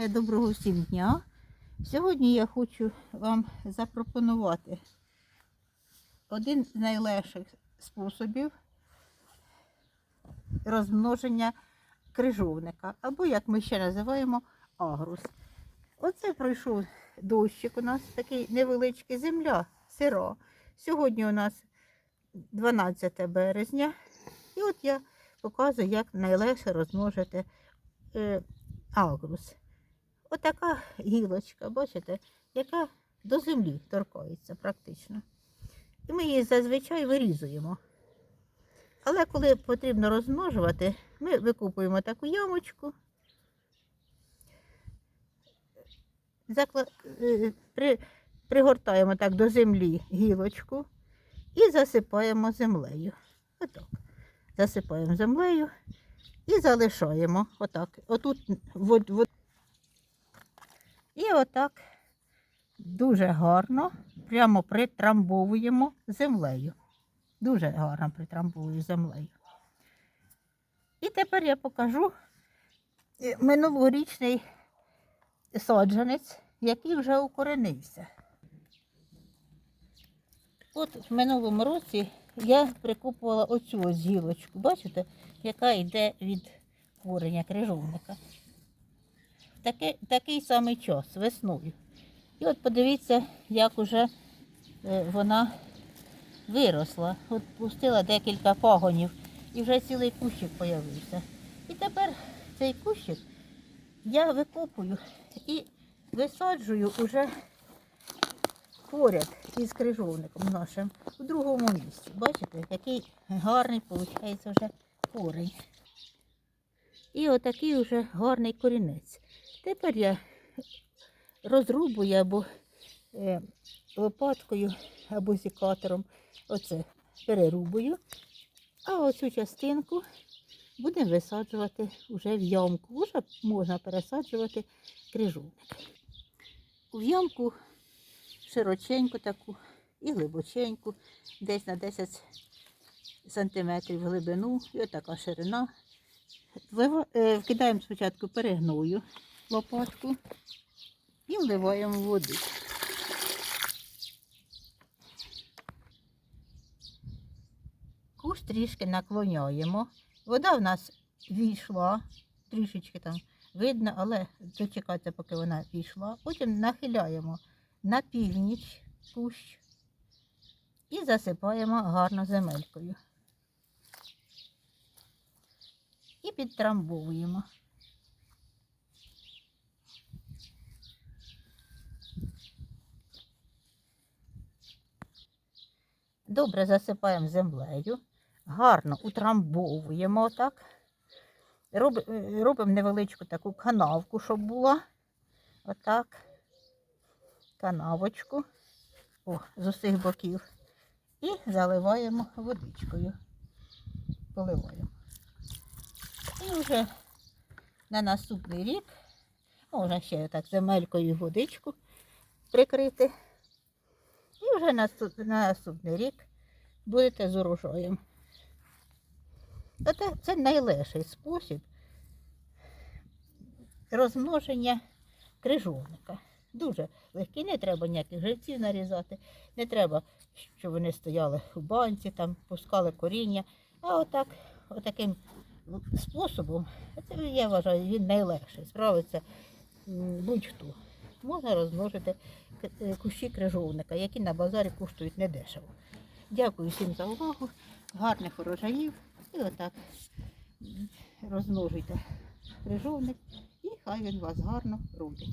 Е, Доброго всім дня. Сьогодні я хочу вам запропонувати один з найлегших способів розмноження крижовника, або, як ми ще називаємо, агрус. Оце пройшов дощик у нас, такий невеличкий земля, сира. Сьогодні у нас 12 березня. І от я показую, як найлегше розмножити е, агрус. Отака гілочка, бачите, яка до землі торкається практично. І ми її зазвичай вирізуємо. Але коли потрібно розмножувати, ми викупуємо таку ямочку, е, при... пригортаємо так до землі гілочку і засипаємо землею. Отак. Засипаємо землею і залишаємо отак. Отут вод, вод... І отак дуже гарно прямо притрамбовуємо землею. Дуже гарно притрамбовую землею. І тепер я покажу е, минулорічний саджанець, який вже укоренився. От в минулому році я прикупувала оцю ось гілочку, бачите, яка йде від кореня крижовника. Такий, такий самий час, весною. І от подивіться, як уже е, вона виросла. От пустила декілька пагонів і вже цілий кущик з'явився. І тепер цей кущик я викопую і висаджую уже поряд із крижовником нашим у другому місці. Бачите, який гарний виходить вже корень. І отакий вже гарний корінець. Тепер я розрубую або е, лопаткою, або зікатором. Оце перерубую. А оцю частинку будемо висаджувати вже в ямку. Вже можна пересаджувати крижовник. В ямку широченьку таку і глибоченьку, десь на 10 сантиметрів глибину, і отака ширина. Е, Вкидаємо спочатку перегною лопатку і вливаємо води. Куш трішки наклоняємо. Вода в нас війшла, трішечки там видно, але дочекати, поки вона війшла. Потім нахиляємо на північ кущ і засипаємо гарно земелькою. І підтрамбовуємо. Добре засипаємо землею, гарно утрамбовуємо. Роб- е, Робимо невеличку таку канавку, щоб була. Отак. Канавочку. О, з усіх боків. І заливаємо водичкою. Поливаємо. І вже на наступний рік можна ще так земелькою водичку прикрити. Вже наступ- на наступний рік будете з урожаєм. Оце це найлегший спосіб розмноження крижовника. Дуже легкий, не треба ніяких живців нарізати, не треба, щоб вони стояли у банці, там пускали коріння. А отак, отаким способом, це я вважаю, він найлегший. Справиться будь-хто. Можна розмножити е, кущі крижовника, які на базарі коштують недешево. Дякую всім за увагу, гарних урожаїв. І отак розмножуйте крижовник, і хай він вас гарно родить.